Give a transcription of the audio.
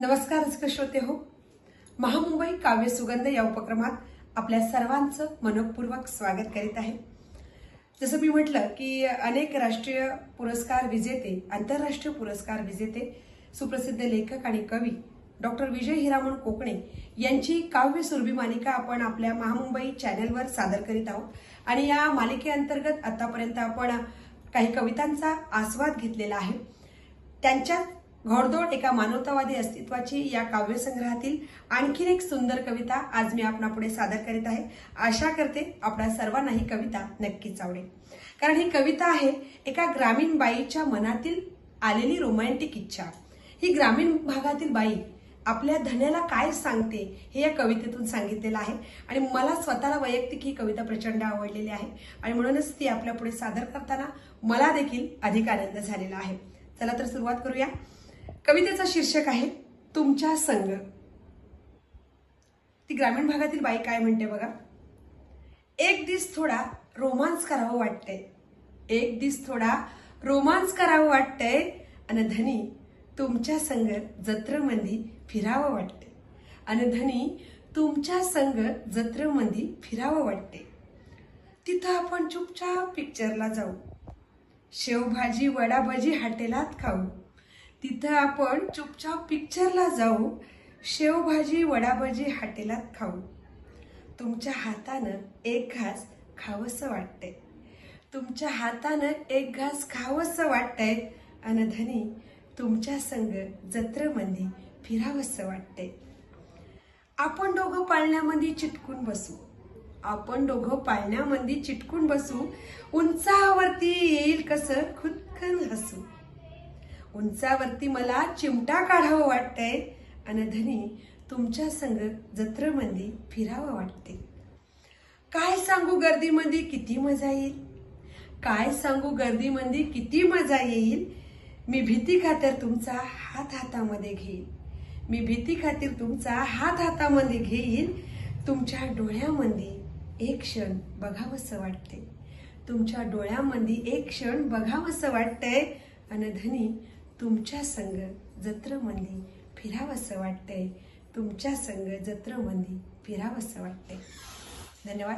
नमस्कार श्रोते हो? महामुंबई काव्य सुगंध या उपक्रमात आपल्या सर्वांचं मनपूर्वक स्वागत करीत आहे. जसं मी म्हटलं की अनेक राष्ट्रीय पुरस्कार विजेते आंतरराष्ट्रीय पुरस्कार विजेते सुप्रसिद्ध लेखक आणि कवी डॉक्टर विजय हिरामण कोकणे यांची काव्य सुरभी मालिका आपण आपल्या महामुंबई चॅनलवर सादर करीत आहोत. आणि या मालिकेअंतर्गत आतापर्यंत आपण काही कवितांचा आस्वाद घेतलेला आहे. त्यांच्या घोडदोड एका मानवतावादी अस्तित्वाची या काव्यसंग्रहातील आणखीन एक सुंदर कविता आज मी आपणापुढे सादर करीत आहे. आशा करते आपल्या सर्वांना ही कविता नक्कीच आवडेल. कारण ही कविता आहे एका ग्रामीण बाईच्या मनातील आलेली रोमॅन्टिक इच्छा. ही ग्रामीण भागातील बाई आपल्या धन्याला काय सांगते हे या कवितेतून सांगितलेलं आहे आणि मला स्वतःला वैयक्तिक ही कविता प्रचंड आवडलेली आहे आणि म्हणूनच ती आपल्यापुढे सादर करताना मला देखील अधिक आनंद झालेला आहे. चला तर सुरुवात करूया. कवितेचं शीर्षक आहे तुमच्या संग. ती ग्रामीण भागातील बाई काय म्हणते बघा? एक दिस थोडा रोमांस करावं वाटतंय. एक दिस थोडा रोमांस करावं वाटतंय आणि धनी तुमच्या संग जत्रमंदी फिरावं वाटते आणि धनी तुमच्या संग जत्रमंदी फिरावं वाटते तिथं आपण चुपचाप पिक्चरला जाऊ. शेवभाजी वडाभाजी हॉटेलात खाऊ. तिथं आपण चुपचाप पिक्चरला जाऊ शेवभाजी वडाभाजी हॉटेलात खाऊ. तुमच्या हातानं एक घास खावंसं वाटतंय. तुमच्या हातानं एक घास खावंसं वाटतंय आणि धनी तुमच्या संग जत्रमंदी फिरावंसं वाटतंय. आपण दोघं पाळण्यामध्ये चिटकून बसू. आपण दोघं पाळण्यामध्ये चिटकून बसू. उंचावरती येईल कसं खुदकन हसू. उंचावरती मला चिमटा काढावं वाटतंय आणि धनी तुमच्या संग जत्रमंदी फिरावं वाटते काय सांगू गर्दीमध्ये किती मजा येईल? काय सांगू गर्दीमध्ये किती मजा येईल? मी भीती खातर तुमचा हात हातामध्ये घेईल मी भीती खातीर तुमचा हात हातामध्ये घेईल तुमच्या डोळ्यामध्ये एक क्षण बघावंसं वाटते तुमच्या डोळ्यामध्ये एक क्षण बघावंसं वाटतंय. आणि धनी तुमच्या संग जत्रमंदी फिरावंसं वाटतंय. तुमच्या संग जत्रमंदी फिरावंसं वाटतंय. धन्यवाद.